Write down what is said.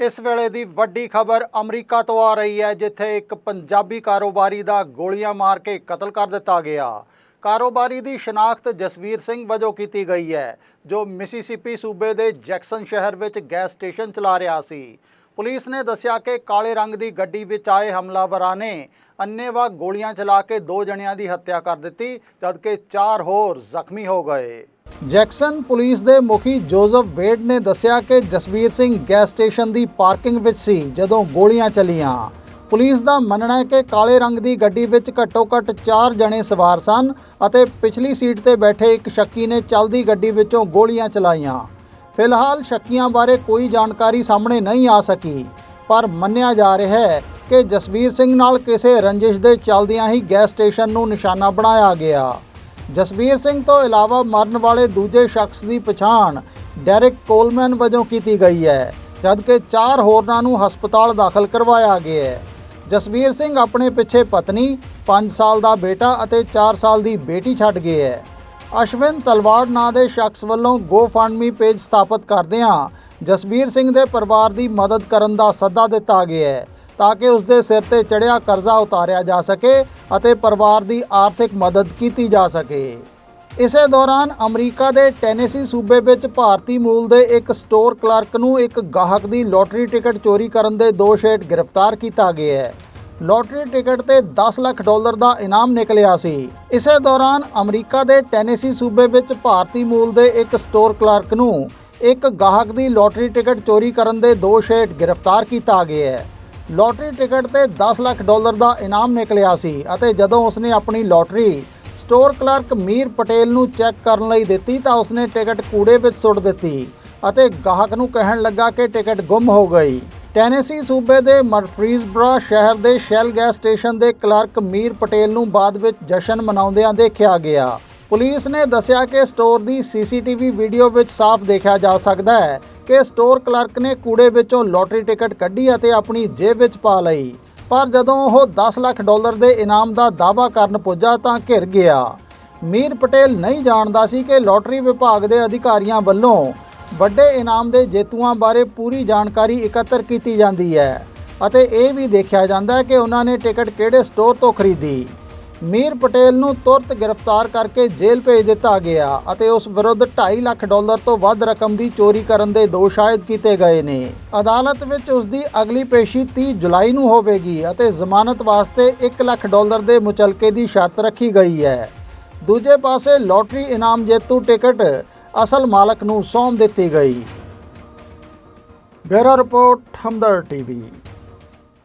ਇਸ ਵੇਲੇ ਦੀ ਵੱਡੀ ਖਬਰ ਅਮਰੀਕਾ ਤੋਂ ਆ ਰਹੀ ਹੈ, ਜਿੱਥੇ ਇੱਕ ਪੰਜਾਬੀ ਕਾਰੋਬਾਰੀ ਦਾ ਗੋਲੀਆਂ ਮਾਰ ਕੇ ਕਤਲ ਕਰ ਦਿੱਤਾ ਗਿਆ। ਕਾਰੋਬਾਰੀ ਦੀ ਸ਼ਨਾਖਤ ਜਸਵੀਰ ਸਿੰਘ ਵਜੋਂ ਕੀਤੀ ਗਈ ਹੈ, ਜੋ ਮਿਸੀਸਿਪੀ ਸੂਬੇ ਦੇ ਜੈਕਸਨ ਸ਼ਹਿਰ ਵਿੱਚ ਗੈਸ ਸਟੇਸ਼ਨ ਚਲਾ ਰਿਹਾ ਸੀ। ਪੁਲਿਸ ਨੇ ਦੱਸਿਆ ਕਿ ਕਾਲੇ ਰੰਗ ਦੀ ਗੱਡੀ ਵਿੱਚ ਆਏ ਹਮਲਾਵਰਾਂ ਨੇ ਅੰਨੇਵਾਹ ਗੋਲੀਆਂ ਚਲਾ ਕੇ ਦੋ ਜਣਿਆਂ ਦੀ ਹੱਤਿਆ ਕਰ ਦਿੱਤੀ, ਜਦਕਿ ਚਾਰ ਹੋਰ ਜ਼ਖਮੀ ਹੋ ਗਏ। ਜੈਕਸਨ ਪੁਲਿਸ ਦੇ ਮੁਖੀ ਜੋਜ਼ਫ ਵੇਡ ਨੇ ਦੱਸਿਆ ਕਿ ਜਸਵੀਰ ਸਿੰਘ ਗੈਸ ਸਟੇਸ਼ਨ ਦੀ ਪਾਰਕਿੰਗ ਵਿੱਚ ਸੀ ਜਦੋਂ ਗੋਲੀਆਂ ਚੱਲੀਆਂ। ਪੁਲਿਸ ਦਾ ਮੰਨਣਾ ਹੈ ਕਿ ਕਾਲੇ ਰੰਗ ਦੀ ਗੱਡੀ ਵਿੱਚ ਘੱਟੋ-ਘੱਟ 4 ਜਣੇ ਸਵਾਰ ਸਨ ਅਤੇ ਪਿਛਲੀ ਸੀਟ ਤੇ ਬੈਠੇ ਇੱਕ ਸ਼ੱਕੀ ਨੇ ਚੱਲਦੀ ਗੱਡੀ ਵਿੱਚੋਂ ਗੋਲੀਆਂ ਚਲਾਈਆਂ। ਫਿਲਹਾਲ ਸ਼ੱਕੀਆਂ ਬਾਰੇ ਕੋਈ ਜਾਣਕਾਰੀ ਸਾਹਮਣੇ ਨਹੀਂ ਆ ਸਕੀ, ਪਰ ਮੰਨਿਆ ਜਾ ਰਿਹਾ ਹੈ ਕਿ ਜਸਵੀਰ ਸਿੰਘ ਨਾਲ ਕਿਸੇ ਰੰਜਿਸ਼ ਦੇ ਚੱਲਦਿਆਂ ਹੀ ਗੈਸ ਸਟੇਸ਼ਨ ਨੂੰ ਨਿਸ਼ਾਨਾ ਬਣਾਇਆ ਗਿਆ। ਜਸਬੀਰ ਸਿੰਘ ਤੋਂ ਇਲਾਵਾ ਮਰਨ ਵਾਲੇ ਦੂਜੇ ਸ਼ਖਸ ਦੀ ਪਛਾਣ ਡੈਰਿਕ ਕੋਲਮੈਨ ਵਜੋਂ ਕੀਤੀ ਗਈ ਹੈ, ਜਦਕਿ ਚਾਰ ਹੋਰਨਾਂ ਨੂੰ ਹਸਪਤਾਲ ਦਾਖਲ ਕਰਵਾਇਆ ਗਿਆ ਹੈ। ਜਸਬੀਰ ਸਿੰਘ ਆਪਣੇ ਪਿੱਛੇ ਪਤਨੀ 5 ਸਾਲ ਦਾ ਬੇਟਾ ਅਤੇ 4 ਸਾਲ ਦੀ ਬੇਟੀ ਛੱਡ ਗਏ ਹੈ। ਅਸ਼ਵਿਨ ਤਲਵਾੜ ਨਾਂ ਦੇ ਸ਼ਖਸ ਵੱਲੋਂ GoFundMe ਪੇਜ ਸਥਾਪਿਤ ਕਰਦਿਆਂ ਜਸਬੀਰ ਸਿੰਘ ਦੇ ਪਰਿਵਾਰ ਦੀ ਮਦਦ ਕਰਨ ਦਾ ਸੱਦਾ ਦਿੱਤਾ ਗਿਆ ਹੈ। ਤਾਂ ਕਿ ਉਸ ਦੇ ਸਿਰ ਤੇ ਚੜਿਆ ਕਰਜ਼ਾ ਉਤਾਰਿਆ ਜਾ ਸਕੇ ਅਤੇ ਪਰਿਵਾਰ ਦੀ ਆਰਥਿਕ ਮਦਦ ਕੀਤੀ ਜਾ ਸਕੇ। ਇਸੇ ਦੌਰਾਨ ਅਮਰੀਕਾ ਦੇ ਟੈਨੇਸੀ ਸੂਬੇ ਵਿੱਚ ਭਾਰਤੀ ਮੂਲ ਦੇ ਇੱਕ ਸਟੋਰ ਕਲਰਕ ਨੂੰ ਇੱਕ ਗਾਹਕ ਦੀ ਲੋਟਰੀ ਟਿਕਟ ਚੋਰੀ ਕਰਨ ਦੇ ਦੋਸ਼ ਹੇਠ ਗ੍ਰਿਫਤਾਰ ਕੀਤਾ ਗਿਆ ਹੈ। ਲੋਟਰੀ ਟਿਕਟ ਤੇ 10 ਲੱਖ ਡਾਲਰ ਦਾ ਇਨਾਮ ਨਿਕਲਿਆ ਸੀ। ਇਸੇ ਦੌਰਾਨ ਅਮਰੀਕਾ ਦੇ ਟੈਨੇਸੀ ਸੂਬੇ ਵਿੱਚ ਭਾਰਤੀ ਮੂਲ ਦੇ ਇੱਕ ਸਟੋਰ ਕਲਰਕ ਨੂੰ ਇੱਕ ਗਾਹਕ ਦੀ ਲੋਟਰੀ ਟਿਕਟ ਚੋਰੀ ਕਰਨ ਦੇ ਦੋਸ਼ ਹੇਠ ਗ੍ਰਿਫਤਾਰ ਕੀਤਾ ਗਿਆ ਹੈ। ਲੋਟਰੀ ਟਿਕਟ ਤੇ 10 ਲੱਖ ਡਾਲਰ ਦਾ ਇਨਾਮ ਨਿਕਲਿਆ ਸੀ ਅਤੇ ਜਦੋਂ ਉਸਨੇ ਆਪਣੀ lottery store clerk Meer Patel ਨੂੰ ਚੈੱਕ ਕਰਨ ਲਈ ਦਿੱਤੀ ਤਾਂ ਉਸਨੇ ਟਿਕਟ ਕੂੜੇ ਵਿੱਚ ਸੁੱਟ ਦਿੱਤੀ ਅਤੇ ਗਾਹਕ ਨੂੰ ਕਹਿਣ ਲੱਗਾ ਕਿ ਟਿਕਟ ਗੁੰਮ ਹੋ ਗਈ। ਟੈਨੇਸੀ ਸੂਬੇ ਦੇ ਮਰਫਰੀਜ਼ਬਰਾ ਸ਼ਹਿਰ ਦੇ ਸ਼ੈਲ ਗੈਸ ਸਟੇਸ਼ਨ ਦੇ ਕਲਰਕ ਮੀਰ ਪਟੇਲ ਨੂੰ ਬਾਅਦ ਵਿੱਚ ਜਸ਼ਨ ਮਨਾਉਂਦਿਆਂ ਦੇਖਿਆ ਗਿਆ। ਪੁਲਿਸ ਨੇ ਦੱਸਿਆ ਕਿ ਸਟੋਰ ਦੀ ਸੀਸੀਟੀਵੀ ਵੀਡੀਓ ਵਿੱਚ ਸਾਫ਼ ਦੇਖਿਆ ਜਾ ਸਕਦਾ ਹੈ ਕਿ ਸਟੋਰ ਕਲਰਕ ਨੇ ਕੂੜੇ ਵਿੱਚੋਂ ਲੋਟਰੀ ਟਿਕਟ ਕੱਢੀ ਅਤੇ ਆਪਣੀ ਜੇਬ ਵਿੱਚ ਪਾ ਲਈ। ਪਰ ਜਦੋਂ ਉਹ 10 ਲੱਖ ਡਾਲਰ ਦੇ ਇਨਾਮ ਦਾ ਦਾਅਵਾ ਕਰਨ ਪੁੱਜਾ ਤਾਂ ਘਿਰ ਗਿਆ। ਮੀਰ ਪਟੇਲ ਨਹੀਂ ਜਾਣਦਾ ਸੀ ਕਿ ਲੋਟਰੀ ਵਿਭਾਗ ਦੇ ਅਧਿਕਾਰੀਆਂ ਵੱਲੋਂ ਵੱਡੇ ਇਨਾਮ ਦੇ ਜੇਤੂਆਂ ਬਾਰੇ ਪੂਰੀ ਜਾਣਕਾਰੀ ਇਕੱਤਰ ਕੀਤੀ ਜਾਂਦੀ ਹੈ ਅਤੇ ਇਹ ਵੀ ਦੇਖਿਆ ਜਾਂਦਾ ਹੈ ਕਿ ਉਹਨਾਂ ਨੇ ਟਿਕਟ ਕਿਹੜੇ ਸਟੋਰ ਤੋਂ ਖਰੀਦੀ। ਮੀਰ ਪਟੇਲ ਨੂੰ ਤੁਰਤ ਗ੍ਰਿਫਤਾਰ ਕਰਕੇ ਜੇਲ੍ਹ ਭੇਜ ਦਿੱਤਾ ਗਿਆ ਅਤੇ ਉਸ ਵਿਰੁੱਧ 2.5 ਲੱਖ ਡਾਲਰ ਤੋਂ ਵੱਧ ਰਕਮ ਦੀ ਚੋਰੀ ਕਰਨ ਦੇ ਦੋਸ਼ ਆਇਦ ਕੀਤੇ ਗਏ ਨੇ। ਅਦਾਲਤ ਵਿੱਚ ਉਸ ਦੀ ਅਗਲੀ ਪੇਸ਼ੀ 30 ਜੁਲਾਈ ਨੂੰ ਹੋਵੇਗੀ ਅਤੇ ਜ਼ਮਾਨਤ ਵਾਸਤੇ 1 ਲੱਖ ਡਾਲਰ ਦੇ ਮੁਚਲਕੇ ਦੀ ਸ਼ਰਤ ਰੱਖੀ ਗਈ ਹੈ। ਦੂਜੇ ਪਾਸੇ ਲੋਟਰੀ ਇਨਾਮ ਜੇਤੂ ਟਿਕਟ ਅਸਲ ਮਾਲਕ ਨੂੰ ਸੌਂਪ ਦਿੱਤੀ ਗਈ। Bureau report Hamdard TV.